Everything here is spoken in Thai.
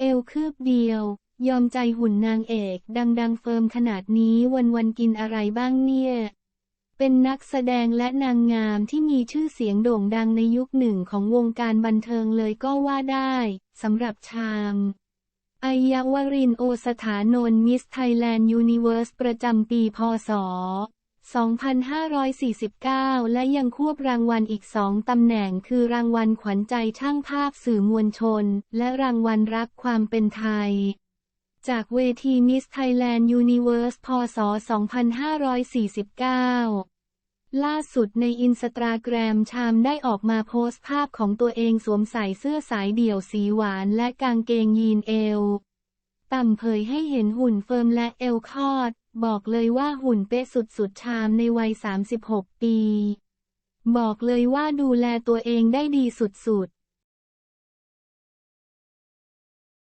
เอวคืบเดียว ยอมใจหุ่นนางเอก ดังๆเฟิร์มขนาดนี้วันๆกินอะไรบ้างเนี่ย เป็นนักแสดงและนางงามที่มีชื่อเสียงโด่งดังในยุคหนึ่งของวงการบันเทิงเลยก็ว่าได้สำหรับชามไอยาวรินโอสถานนมิสไทยแลนด์ยูนิเวอร์สประจำปีพศ 2549 และยังควบรางวัลอีกสองตำแหน่งคือรางวัลขวัญใจช่างภาพสื่อมวลชน และรางวัลรักความเป็นไทย จากเวทีมิสไทยแลนด์ยูนิเวอร์สพศ 2549ล่าสุดในอินสตาแกรมชามได้ออกมาโพสต์ภาพของตัวเองสวมใส่เสื้อสายเดี่ยวสีหวานและกางเกงยีนเอว ต่ำเผยให้เห็นหุ่นเฟิร์มและเอวคอด บอกเลยว่าหุ่นเป๊ะสุดๆชามในวัย 36 ปี บอกเลยว่าดูแลตัวเองได้ดีสุด